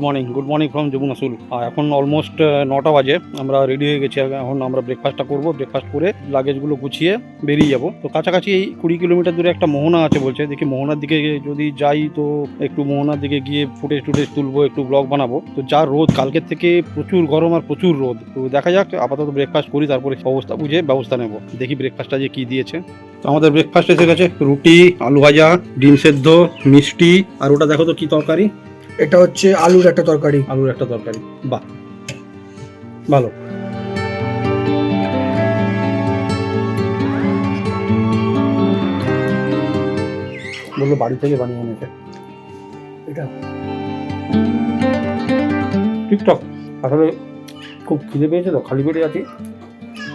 Good morning good morning from Jamuna সুল এখন almost নটা বাজে। আমরা রেডি হয়ে গেছি। এখন আমরা ব্রেকফাস্টটা করব। ব্রেকফাস্ট করে লাগেজগুলো গুছিয়ে বেরিয়ে যাব। তো কাছাকাছি এই কুড়ি কিলোমিটার দূরে একটা মোহনা আছে বলছে। দেখি মোহনার দিকে যদি যাই তো একটু মোহনার দিকে গিয়ে ফুটেজ টুটেজ তুলবো, একটু ব্লগ বানাবো। তো যা রোদ, কালকের থেকে প্রচুর গরম আর প্রচুর রোদ। তো দেখা যাক, আপাতত ব্রেকফাস্ট করি, তারপরে অবস্থা বুঝে ব্যবস্থা নেব। দেখি ব্রেকফাস্টটা যে কি দিয়েছে। তো আমাদের ব্রেকফাস্ট এসে গেছে। রুটি, আলু ভাজা, ডিম সেদ্ধ, মিষ্টি, আর ওটা দেখো তো কি তরকারি। এটা হচ্ছে আলুর একটা তরকারি। আলুর একটা তরকারি। বাহ। ভালো। বলল বাড়ি থেকে বানিয়ে এনেছে। এটা। টিকটক। আসলে খুব খিদে পেয়েছে তো খালি পেটে আছি।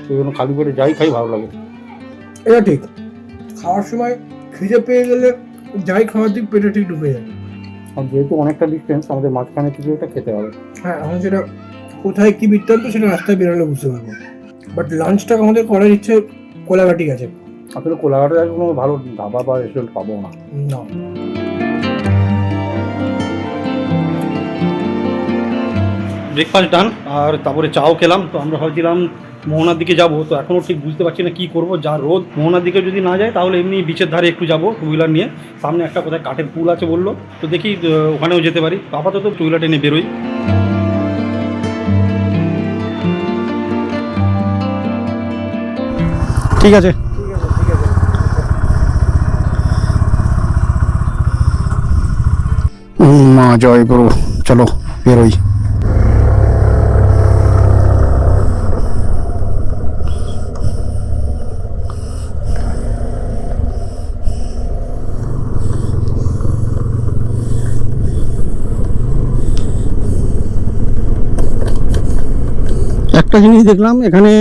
সেই জন্য খালি পেটে যাই খাই ভালো লাগে। এটা ঠিক। খাওয়ার সময় খিদে পেয়ে গেলে যাই খাওয়ার দিক পেটে ঠিক ঢুকে যায়। যেহেতু অনেকটা ডিস্টেন্স আমাদের মাঝখানে কিছু একটা খেতে হবে। হ্যাঁ আমরা সেটা কোথায় কি বৃত্তান্ত সেটা রাস্তায় বেরোলে বুঝতে পারব। বাট লাঞ্চটা আমাদের করার ইচ্ছে কোলাঘাটি গেছে। আসলে কোলাঘাটে কোনো ভালো ধাবা বা রেস্টুরেন্ট পাবো না। না। ব্রেকফাস্ট ডান আর তারপরে চাও খেলাম, তো আমরা ভাবছিলাম মোহনার দিকে যাব, তো এখনও ঠিক বুঝতে পারছি না কী করব, যা রোদ, মোহনার দিকে যদি না যায়, তাহলে এমনি বিচের ধারে একটু যাব টু হুইলার নিয়ে। সামনে একটা কোথায় কাঠের পুল আছে বলল, তো দেখি ওখানেও যেতে পারি। আপাতত টু হুইলার টেনে বেরোই। ঠিক আছে। মা, জয় গুরু। চলো, বেরোই। একটা জিনিস দেখলাম এখানে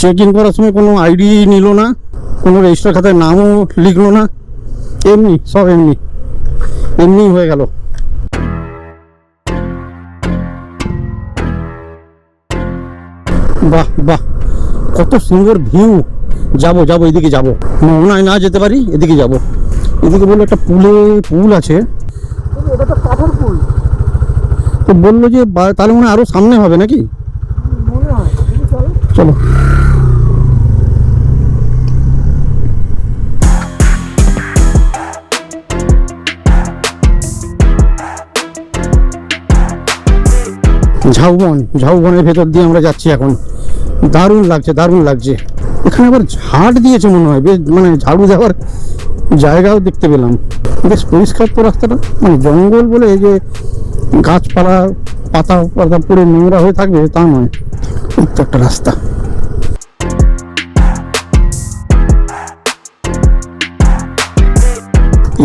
চেক ইন করার সময় কোনো আইডি নিল না কোনো রেজিস্টার খাতায় নামও লিখলো না এমনি সব এমনি এমনি হয়ে গেল। বাহ বাহ কত সুন্দর ভিউ যাব যাব এদিকে যাব। মোহনায় না যেতে পারি এদিকে যাব। এদিকে বলল একটা পুলে পুল আছে। তো কাঠের ফুল তো বলল যে তাহলে মনে হয় আরও সামনে হবে নাকি? চলো। ঝাউবন, ঝাউবনের ভেতর দিয়ে আমরা যাচ্ছি এখন। দারুণ লাগছে দারুণ লাগছে। এখানে আবার ঝাড় দিয়েছে মনে হয়, বেশ মানে ঝাড়ু দেওয়ার জায়গাও দেখতে পেলাম। বেশ পরিষ্কার তো রাস্তাটা মানে জঙ্গল বলে এই যে গাছপালা পাতা পাতা পুরো নোংরা হয়ে থাকবে তা নয়। একটা রাস্তা।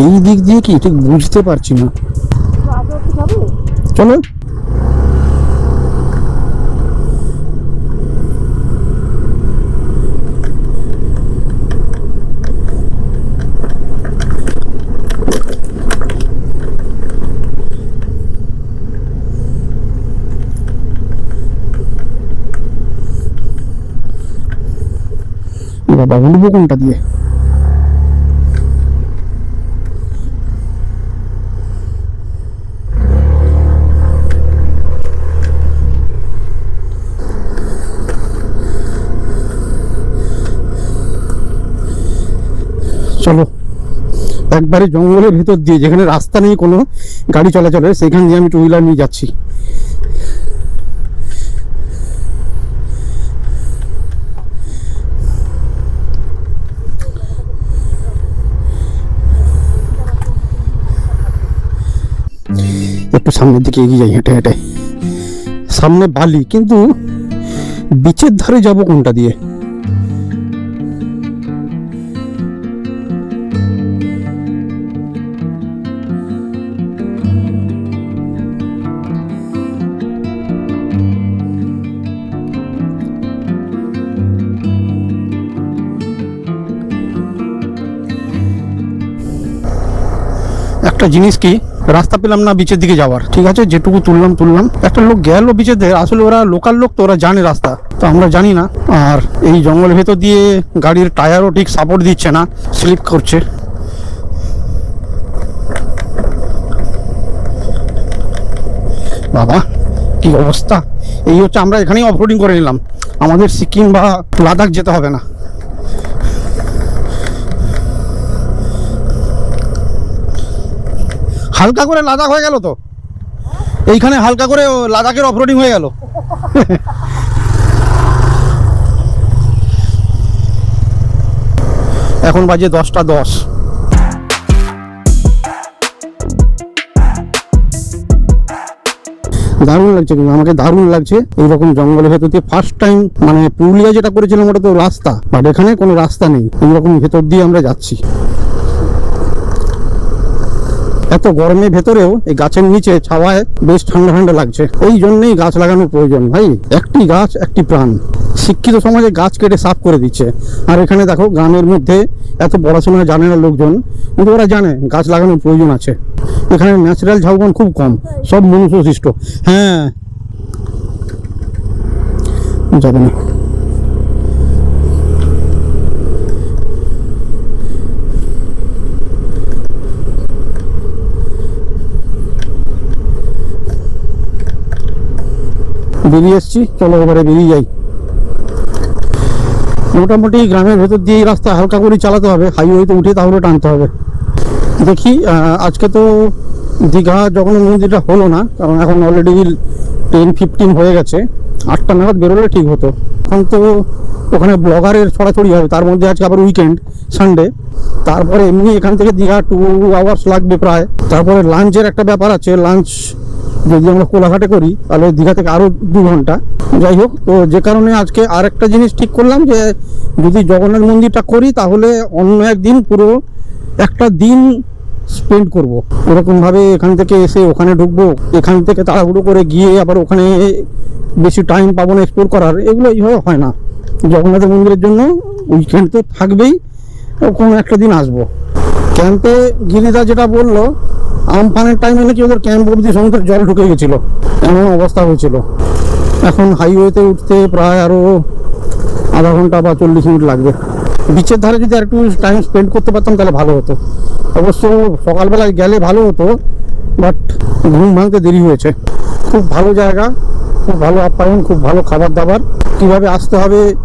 এই দিক দিয়ে কি? ঠিক বুঝতে পারছি না। চলো। বাবা উঠবো কোনটা দিয়ে? চলো, একবারে জঙ্গলের ভিতর দিয়ে, যেখানে রাস্তা নেই কোনো গাড়ি চলাচলের, সেখান দিয়ে আমি টু হুইলার নিয়ে যাচ্ছি। একটু সামনের দিকে এগিয়ে যাই, হেঁটে হেঁটে। সামনে বালি, কিন্তু বিচের ধারে যাব কোনটা দিয়ে? একটা জিনিস কি, রাস্তা পেলাম না বিচের দিকে যাওয়ার। ঠিক আছে? যেটুকু তুললাম তুললাম। একটা লোক গেল বিচের দিকে। আসলে ওরা লোকাল লোক তো, ওরা জানে রাস্তা। তো আমরা জানি না। আর এই জঙ্গলের ভেতর দিয়ে গাড়ির টায়ারও ঠিক সাপোর্ট দিচ্ছে না। স্লিপ করছে। বাবা, কি অবস্থা? এই হচ্ছে আমরা এখানেই অফরোডিং করে নিলাম। আমাদের সিকিম বা লাদাখ যেতে হবে না। হালকা করে লাদাখ হয়ে গেল তো। এইখানে হালকা করে লাদাখের অফরোডিং হয়ে গেল। এখন বাজে দশটা দশ। দারুণ লাগছে কিন্তু, আমাকে দারুণ লাগছে। এইরকম জঙ্গলের ভেতর দিয়ে ফার্স্ট টাইম মানে পুরুলিয়া যেটা করেছিলাম ওটা তো রাস্তা বাট এখানে কোনো রাস্তা নেই। এইরকম ভেতর দিয়ে আমরা যাচ্ছি। এত গরমের ভেতরেও এই গাছের নিচে ছাওয়ায় বেশ ঠান্ডা ঠান্ডা লাগছে। ওই জন্যই গাছ লাগানোর প্রয়োজন ভাই। একটি গাছ, একটি প্রাণ। শিক্ষিত সমাজে গাছ কেটে সাফ করে দিচ্ছে। আর এখানে দেখো, গ্রামের মধ্যে এত পড়াশোনা জানে না লোকজন, কিন্তু ওরা জানে গাছ লাগানোর প্রয়োজন আছে। এখানে ন্যাচারাল ঝাউবন খুব কম, সব মনুষ্য সৃষ্ট হ্যাঁ। যাবে না। বেরিয়ে এসছি। চলো এবারে বেরিয়ে যাই। মোটামুটি গ্রামের ভেতর দিয়ে এই রাস্তা হালকা করে চালাতে হবে। হাইওয়েতে উঠে তাহলে টানতে হবে। দেখি আজকে তো দীঘা জগন্নাথ মন্দিরটা হলো না, কারণ এখন অলরেডি টেন ফিফটিন হয়ে গেছে। আটটা নাগাদ বেরোলে ঠিক হতো। এখন তো ওখানে ব্লগারের ছড়াছড়ি হবে। তার মধ্যে আজকে আবার উইকেন্ড সানডে তারপরে এমনি এখান থেকে দীঘা টু আওয়ার্স লাগবে প্রায়। তারপরে লাঞ্চের একটা ব্যাপার আছে। লাঞ্চ যদি আমরা কোলাঘাটে করি, তাহলে দীঘা থেকে আরও দু ঘণ্টা। যাই হোক, তো যে কারণে আজকে আর একটা জিনিস ঠিক করলাম যে, যদি জগন্নাথ মন্দিরটা করি, তাহলে অন্য একদিন পুরো একটা দিন স্পেন্ড করব। এরকমভাবে এখান থেকে এসে ওখানে ঢুকবো, এখান থেকে তাড়াহুড়ো করে গিয়ে আবার ওখানে বেশি টাইম পাবো না এক্সপ্লোর করার, এগুলো এইভাবে হয় না। জগন্নাথ মন্দিরের জন্য উইকেন্ড তো থাকবেই কোনো একটা দিন আসব। ক্যাম্পে গিরিদা যেটা বলল আমফানের টাইমে নাকি ওদের ক্যাম্প অব্দি সমুদ্রের জল ঢুকে গেছিল? এমন অবস্থা হয়েছিল। এখন হাইওয়েতে উঠতে প্রায় আরও আধা ঘণ্টা বা চল্লিশ মিনিট লাগবে। বিচের ধারে যদি আর একটু টাইম স্পেন্ড করতে পারতাম, তাহলে ভালো হতো। অবশ্য সকালবেলায় গেলে ভালো হতো বাট ঘুম ভাঙতে দেরি হয়েছে। খুব ভালো জায়গা, খুব ভালো আপ্যায়ন, খুব ভালো খাবার দাবার। কীভাবে আসতে হবে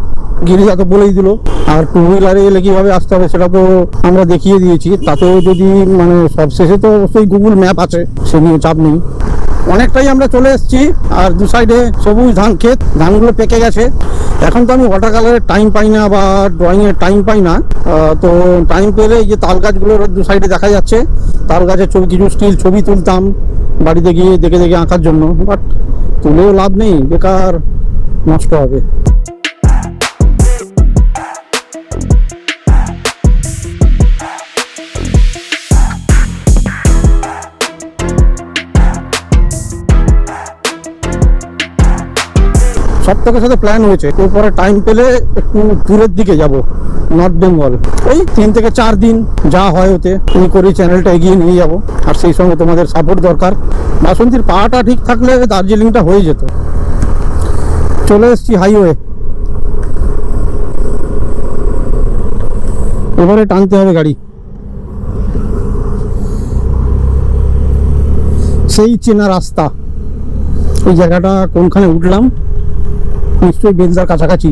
গিরিজা তো বলেই দিল। আর টু হুইলারে এলে কীভাবে আসতে হবে সেটা তো আমরা দেখিয়ে দিয়েছি। তাতেও যদি মানে সব শেষে তো অবশ্যই গুগল ম্যাপ আছে, সে নিয়ে চাপ নেই। অনেকটাই আমরা চলে এসেছি, আর দু সাইডে সবুজ ধান ক্ষেত, ধানগুলো পেকে গেছে। এখন তো আমি ওয়াটার কালারের টাইম পাই না বা ড্রয়িংয়ের টাইম পাই না। তো টাইম পেলে যে তাল গাছগুলোর দু সাইডে দেখা যাচ্ছে। তাল গাছের ছবি কিছু স্টিল ছবি তুলতাম, বাড়িতে গিয়ে দেখে দেখে আঁকার জন্য। বাট তুলেও লাভ নেই, বেকার, নষ্ট হবে। সপ্তাহের সাথে প্ল্যান হয়েছে, এরপরে টাইম পেলে একটু দূরের দিকে যাব নর্থ বেঙ্গল ওই তিন থেকে চার দিন যা হয় ওতে তুমি করি চ্যানেলটা এগিয়ে নিয়ে যাব। আর সেই সঙ্গে তোমাদের সাপোর্ট দরকার। বাসন্তীর পাটা ঠিক থাকলে দার্জিলিংটা হয়ে যেত। চলে এসেছি হাইওয়ে এবারে টানতে হবে গাড়ি। সেই চেনা রাস্তা। ওই জায়গাটা কোনখানে উঠলাম? নিশ্চয়ই বেলদার কাছাকাছি।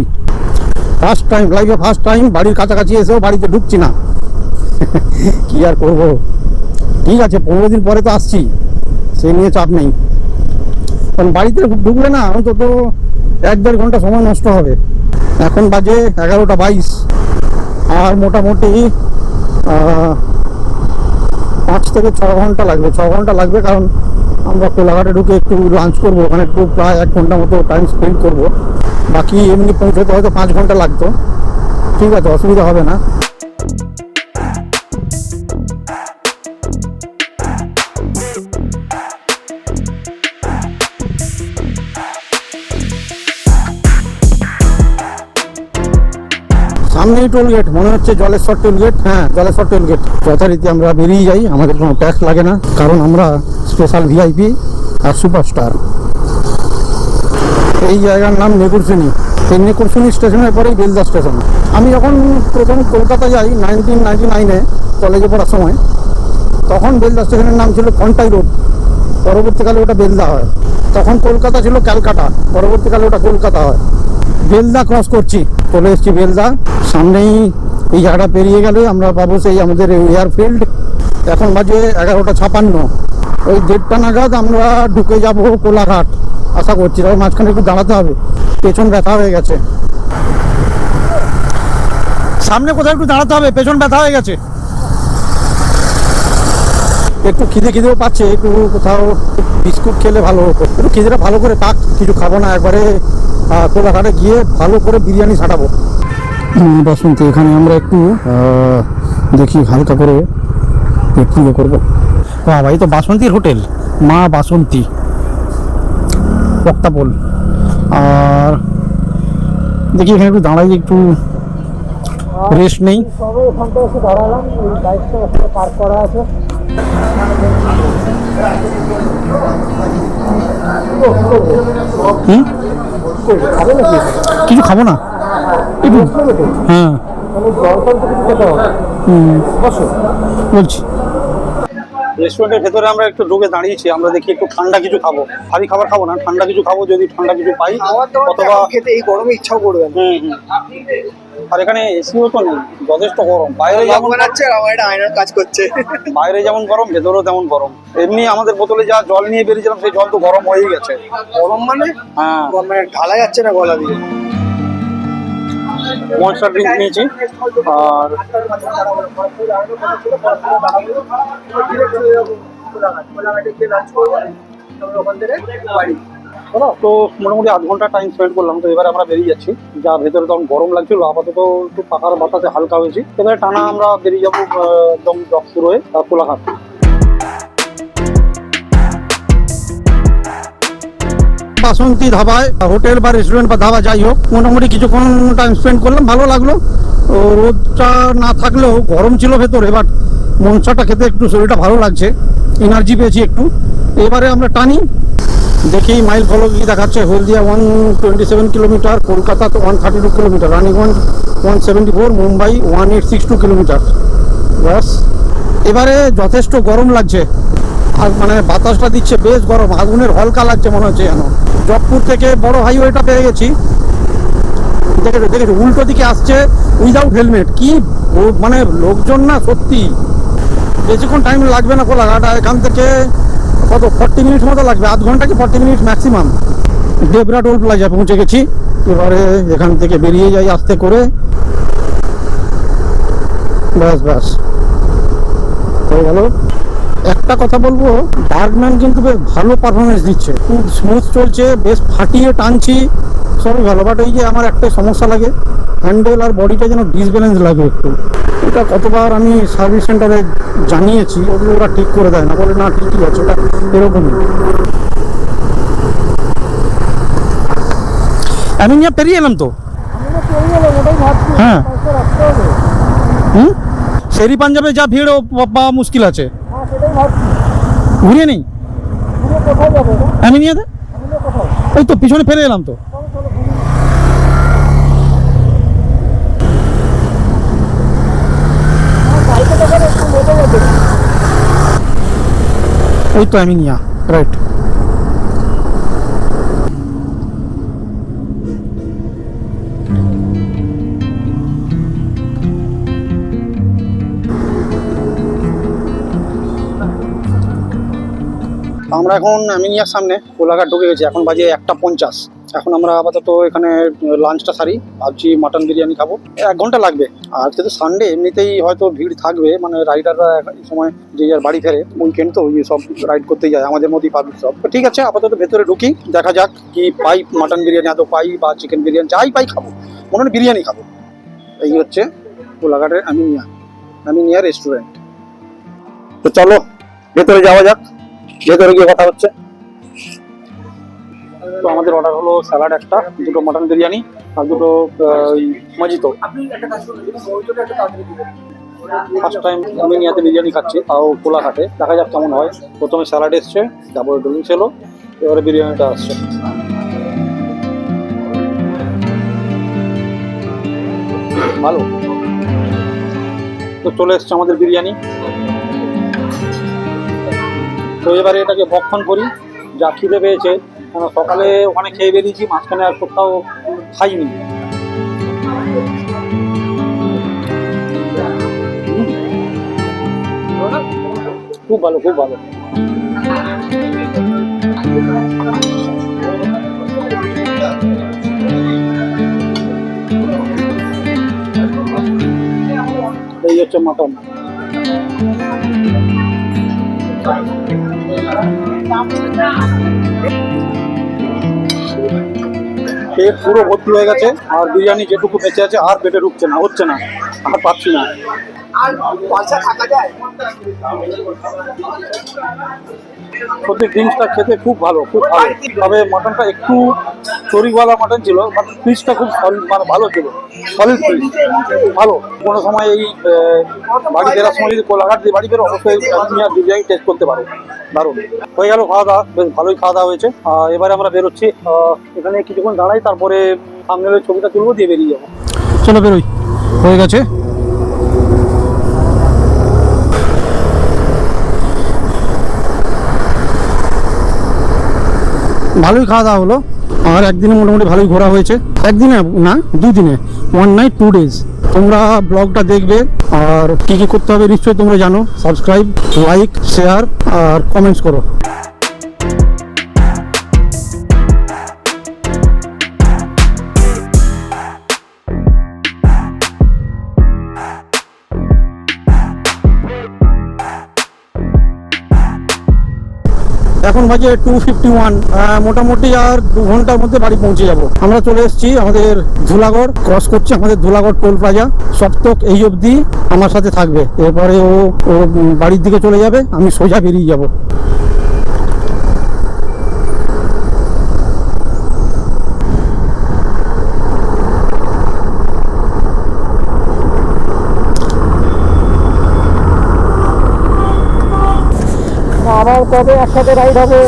ফার্স্ট টাইম লাইফে ফার্স্ট টাইম বাড়ির কাছাকাছি এসেও বাড়িতে ঢুকছি না। কি আর করব? ঠিক আছে, পনেরো দিন পরে তো আসছি। সে নিয়ে চাপ নেই। কারণ বাড়িতে ঢুকলে না অন্তত এক দেড় ঘণ্টা সময় নষ্ট হবে। এখন বাজে এগারোটা বাইশ। আর মোটামুটি পাঁচ থেকে ছ ঘণ্টা লাগবে। ছ ঘণ্টা লাগবে কারণ আমরা কোলাঘাটে ঢুকে একটু লাঞ্চ করব, ওখানে একটু প্রায় এক ঘণ্টা মতো টাইম স্পেন্ড করব। বাকি এমনি পৌঁছতে হয়তো পাঁচ ঘণ্টা লাগতো। ঠিক আছে, অসুবিধা হবে না। সামনেই টোল গেট মনে হচ্ছে জলেশ্বর টোল গেট হ্যাঁ জলেশ্বর টোল গেট যথারীতি আমরা বেরিয়ে যাই, আমাদের কোনো ট্যাক্স লাগে না। কারণ আমরা স্পেশাল ভিআইপি আর সুপারস্টার। এই জায়গার নাম নেকুরসুনি এই নেকুরসুনি স্টেশনের পরেই বেলদা স্টেশন। আমি যখন প্রথম কলকাতা যাই নাইনটিন নাইনটি নাইনে কলেজে পড়ার সময়, তখন বেলদা স্টেশনের নাম ছিল কন্টাই রোড। পরবর্তীকালে ওটা বেলদা হয়। তখন কলকাতা ছিল ক্যালকাটা। পরবর্তীকালে ওটা কলকাতা হয়। বেলদা ক্রস করছি। চলে এসেছি বেলদা। সামনেই এই জায়গাটা পেরিয়ে গেলে আমরা পাবো সেই আমাদের এয়ারফিল্ড এখন বাজে এগারোটা ছাপান্ন। ওই দেড়টা নাগাদ আমরা ঢুকে যাব কোলাঘাট। আশা করছি, তবে মাঝখানে একটু দাঁড়াতে হবে। পেছন ব্যথা হয়ে গেছে। সামনে কোথাও একটু দাঁড়াতে হবে, পেছন ব্যথা হয়ে গেছে। একটু খিদে খিদেও পাচ্ছে, একটু কোথাও বিস্কুট খেলে ভালো হতো। একটু খিদেটা ভালো করে পাক, কিছু খাব না, একবারে কোলাঘাটে গিয়ে ভালো করে বিরিয়ানি ছাটাবো। বাসন্তী, এখানে আমরা একটু দেখি, হালকা করে পেট পুজো করব। বাবা এই তো বাসন্তীর হোটেল। মা বাসন্তী। পক্তাপোল আর দেখি এখানে একটু দাঁড়াই একটু রেস্ট নেই। কিছু খাব না? হ্যাঁ। বলছি। রেস্টুরেন্টের ভেতরে আমরা একটু ঢুকে দাঁড়িয়েছি আমরা দেখি একটু ঠান্ডা কিছু খাব। ভারী খাবার খাব না ঠান্ডা কিছু খাব যদি ঠান্ডা কিছু পাই অথবা খেতে এই গরমে ইচ্ছাও করবে না। আর এখানে এসিও তো নেই যথেষ্ট গরম। বাইরে যেমন বানাচ্ছে আর আমার একটা আয়নার কাজ করছে। বাইরে যেমন গরম ভেতরেও তেমন গরম। এমনি আমাদের বোতলে যা জল নিয়ে বেরিয়েছিলাম সেই জল তো গরম হয়েই গেছে। গরম মানে? হ্যাঁ। মানে ঢালা যাচ্ছে না গলা দিয়ে। মনস্টার ড্রিঙ্ক নিয়েছি। আর তো মোটামুটি আধ ঘণ্টা টাইম স্পেন্ড করলাম তো এবারে আমরা বেরিয়ে যাচ্ছি। যা ভেতরে তখন গরম লাগছিল আপাতত একটু পাখার বাতাসে হালকা হয়েছি। এবারে টানা আমরা বেরিয়ে যাব একদম দশপুর হয়ে আহ, কোলাঘাট। বাসন্তী ধাবায়, হোটেল বা রেস্টুরেন্ট বা ধাবা যাই হোক, মোটামুটি কিছুক্ষণ টাইম স্পেন্ড করলাম, ভালো লাগল। তো রোদটা না থাকলেও গরম ছিল ভেতরে বাট মনসাটা খেতে একটু শরীরটা ভালো লাগছে এনার্জি পেয়েছি একটু। এবারে আমরা টানি, দেখি মাইল ফলো কি দেখাচ্ছে। Haldia one twenty seven kilometre Kolkata তো one thirty two kilometre Raniganj one seventy four Mumbai one eight six two kilometre ব্যাস, এবারে যথেষ্ট গরম লাগছে। আর মানে বাতাসটা দিচ্ছে বেশ গরম, আগুনের হলকা লাগছে মনে হচ্ছে যেন। জবপুর থেকে বড় হাইওয়েটা পেয়ে গেছি। দেখেছ দেখেছ উল্টো দিকে আসছে উইদাউট হেলমেট কি মানে লোকজন না সত্যি। বেশিক্ষণ টাইম লাগবে না কোলাঘাট এখান থেকে কত ফর্টি মিনিট মতো লাগবে, আধ ঘণ্টা কি forty minute maximum Debra toll plaza পৌঁছে গেছি। এবারে এখান থেকে বেরিয়ে যাই আস্তে করে। ব্যাস ব্যাস। হয়ে গেল। একটা কথা বলব ডার্কম্যান কিন্তু বেশ ভালো পারফরমেন্স দিচ্ছে। খুব স্মুথ চলছে, বেশ ফাটিয়ে টানছি। সবই ভালো বাট ওই যে আমার একটা সমস্যা লাগে হ্যান্ডেল আর বডিটা যেন ডিসব্যালেন্স লাগে একটু। এটা কতবার আমি সার্ভিস সেন্টারে জানিয়েছি, ওগুলো ওরা ঠিক করে দেয় না, বলে না, ঠিকই আছে, ওটা এরকমই। আমি নিয়ে পেরিয়ে এলাম তো। হ্যাঁ। হুম? শেরি পাঞ্জাবে যা ভিড় পাওয়া মুশকিল আছে। ঘুরিয়ে নেই? আমি নিয়ে ওই তো, পিছনে ফেলে এলাম তো। ওই তো আমি নিয়া রাইট আমরা এখন আমিনিয়ার সামনে কোলাঘাট ঢুকে গেছি। এখন বাজে একটা পঞ্চাশ। এখন আমরা আপাতত এখানে লাঞ্চটা সারি। ভাবছি মাটন বিরিয়ানি খাব। এক ঘণ্টা লাগবে। আর আজকে তো সানডে এমনিতেই হয়তো ভিড় থাকবে। মানে রাইডাররা এই সময় যে যার বাড়ি ফেরে উইকেন্ড তো সব রাইড করতে যায়। আমাদের মধ্যেই পাবলিক সব। ঠিক আছে, আপাতত ভেতরে ঢুকি। দেখা যাক কি পাই মাটন বিরিয়ানি, এত পাই বা চিকেন বিরিয়ানি, যাই পাই খাব। মনে হয় বিরিয়ানি খাব। এই হচ্ছে কোলাঘাটের আমিনিয়া আমিনিয়া রেস্টুরেন্ট তো চলো, ভেতরে যাওয়া যাক। ভেতরে গিয়ে কথা হচ্ছে? তো আমাদের অর্ডার হলো স্যালাড একটা, দুটো মটন বিরিয়ানি আর দুটো ওই মাজিতো। ফার্স্ট টাইম আমি নিয়াতে বিরিয়ানি খাচ্ছি, তাও কোলাঘাটে। দেখা যাক কেমন হয়। প্রথমে স্যালাড এসছে তারপরে ড্রিঙ্কস এলো এবারে বিরিয়ানিটা আসছে। ভালো। তো চলে এসছে আমাদের বিরিয়ানি। তো এবারে এটাকে ভক্ষণ করি, যা খিদে পেয়েছে। সকালে ওখানে খেয়ে বেরিয়েছি, মাঝখানে আর কোথাও খাইনি। খুব ভালো খুব ভালো। এই হচ্ছে মটন। পেট পুরো ভর্তি হয়ে গেছে, আর বিরিয়ানি যেটুকু বেঁচে আছে, আর পেটে ঢুকছে না, হচ্ছে না, আর পাচ্ছি না। সত্যি ড্রিঙ্কসটা খেতে খুব ভালো খুব ভালো। তবে মটনটা একটু চরিওয়ালা মটন ছিল বাট পিসটা খুব সলিড মানে ভালো ছিল। সলিড পিস ভালো। কোনো সময় এই বাড়ি ফেরার সময় যদি কোলাঘাট দিয়ে বাড়ি বেরো অবশ্যই আর বিরিয়ানি টেস্ট করতে পারো দারুণ। হয়ে গেল খাওয়া দাওয়া বেশ ভালোই খাওয়া দাওয়া হয়েছে। এবারে আমরা বেরোচ্ছি এখানে কিছুক্ষণ দাঁড়াই তারপরে সামনে ছবিটা তুলবো দিয়ে বেরিয়ে যাব। চলো বেরোই। হয়ে গেছে। ভালোই খাওয়া দাওয়া হলো। আর একদিনে মোটামুটি ভালোই ঘোরা হয়েছে। একদিনে না, দুদিনে। ওয়ান নাইট টু ডেজ তোমরা ব্লগটা দেখবে। আর কি কি করতে হবে নিশ্চয়ই তোমরা জানো। সাবস্ক্রাইব লাইক শেয়ার আর কমেন্টস করো। এখন বাজে টু ফিফটি ওয়ান মোটামুটি আর দু ঘণ্টার মধ্যে বাড়ি পৌঁছে যাব। আমরা চলে এসেছি আমাদের ধুলাগড় ক্রস করছে আমাদের ধুলাগড় টোল প্লাজা। সপ্তক এই অবধি আমার সাথে থাকবে। এরপরে ও ও বাড়ির দিকে চলে যাবে, আমি সোজা বেরিয়ে যাব। আবার কবে একসাথে রাইড হবে?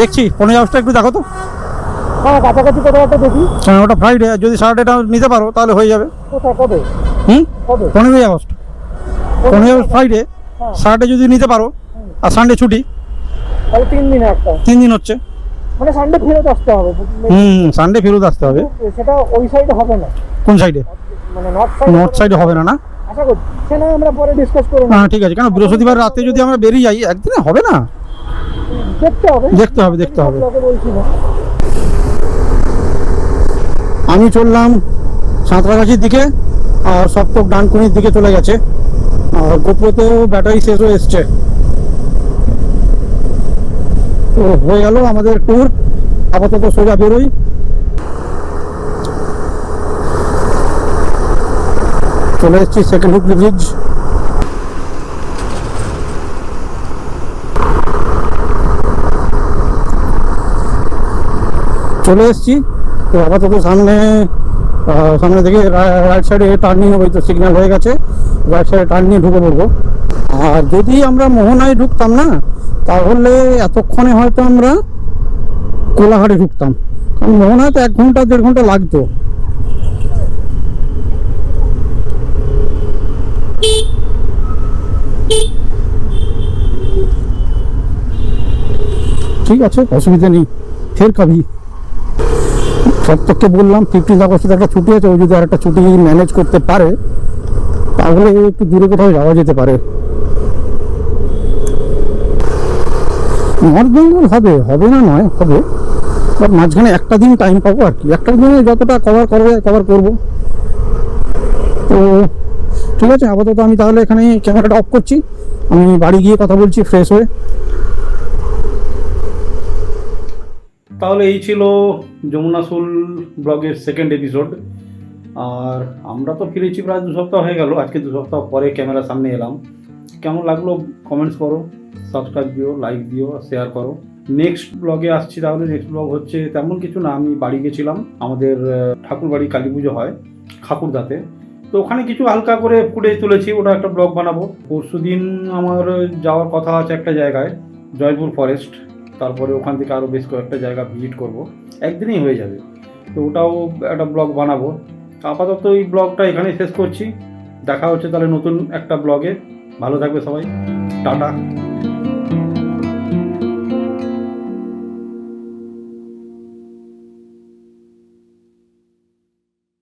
দেখছি পনেরো হাউসটা একটু দেখো তো। হ্যাঁ কাছাকাছি কোথাও একটা দেখি। কারণ ওটা ফ্রাইডে যদি সারাডেটা নিতে পারো তাহলে হয়ে যাবে। কোথায় কবে? হুম? কবে? পনেরোই আগস্ট পনেরোই আগস্ট ফ্রাইডে সারাডে যদি নিতে পারো আর সানডে ছুটি তাহলে তিন দিনে একটা। তিন দিন হচ্ছে। মানে সানডে ফেরত আসতে হবে। হুম সানডে ফেরত আসতে হবে। সেটা ওই সাইডে হবে না। কোন সাইডে মানে নর্থ সাইড নর্থ সাইডে হবে না না? আশা আমরা পরে ডিসকাস করব হ্যাঁ ঠিক আছে। কেন বৃহস্পতিবার রাতে যদি আমরা বেরিয়ে যাই একদিনে হবে না? দেখতে হবে। দেখতে হবে দেখতে হবে। আমি চললাম সাঁতরাগাছির দিকে আর সপ্তক ডানকুনির দিকে চলে গেছে। আর গোপ্রতেও ব্যাটারি শেষ হয়ে এসছে। তো হয়ে গেল আমাদের ট্যুর আপাতত সোজা বেরোই। চলে এসেছি সেকেন্ড হুগলি ব্রিজ চলে এসেছি। তো আপাতত সামনে সামনে থেকে রাইট সাইডে টার্নিং হবে, তো সিগন্যাল হয়ে গেছে। রাইট সাইডে টার্ন ঢুকে পড়ব। আর যদি আমরা মোহনায় ঢুকতাম না, তাহলে এতক্ষণে হয়তো আমরা কোলাহাটে ঢুকতাম। কারণ মোহনায় তো এক ঘণ্টা, দেড় ঘণ্টা লাগতো। ঠিক আছে, অসুবিধা নেই। ফের কবি সপ্তককে বললাম ফিফটিন আগস্টে একটা ছুটি আছে, ও যদি আর একটা ছুটি ম্যানেজ করতে পারে, তাহলে একটু দূরে কোথাও যাওয়া যেতে পারে। নর্থ বেঙ্গল হবে হবে না নয়, হবে। বাট মাঝখানে একটা দিন টাইম পাবো আর কি। একটা দিনে যতটা কভার করা যায় কভার করব। তো ঠিক আছে, আপাতত আমি তাহলে এখানে ক্যামেরাটা অফ করছি। আমি বাড়ি গিয়ে কথা বলছি ফ্রেশ হয়ে। তাহলে এই ছিল যমুনাসুল ব্লগের সেকেন্ড এপিসোড আর আমরা তো ফিরেছি প্রায় দু সপ্তাহ হয়ে গেল, আজকে দু সপ্তাহ পরে ক্যামেরার সামনে এলাম। কেমন লাগল কমেন্টস করো সাবস্ক্রাইব দিও লাইক দিও শেয়ার করো। নেক্সট ব্লগে আসছি তাহলে নেক্সট ব্লগ হচ্ছে তেমন কিছু না, আমি বাড়ি গেছিলাম। আমাদের ঠাকুর বাড়ি কালী পুজো হয়, ঠাকুরদাতে। তো ওখানে কিছু হালকা করে ফুটেজ তুলেছি, ওটা একটা ব্লগ বানাবো। পরশু দিন আমার যাওয়ার কথা আছে একটা জায়গায়, জয়পুর ফরেস্ট তারপরে ওখান থেকে আরও বেশ কয়েকটা জায়গা ভিজিট করব। একদিনেই হয়ে যাবে। তো ওটাও একটা ব্লগ বানাবো। আপাতত এই ব্লগটা এখানেই শেষ করছি। দেখা হচ্ছে তাহলে নতুন একটা ব্লগে। ভালো থাকবে সবাই। টাটা।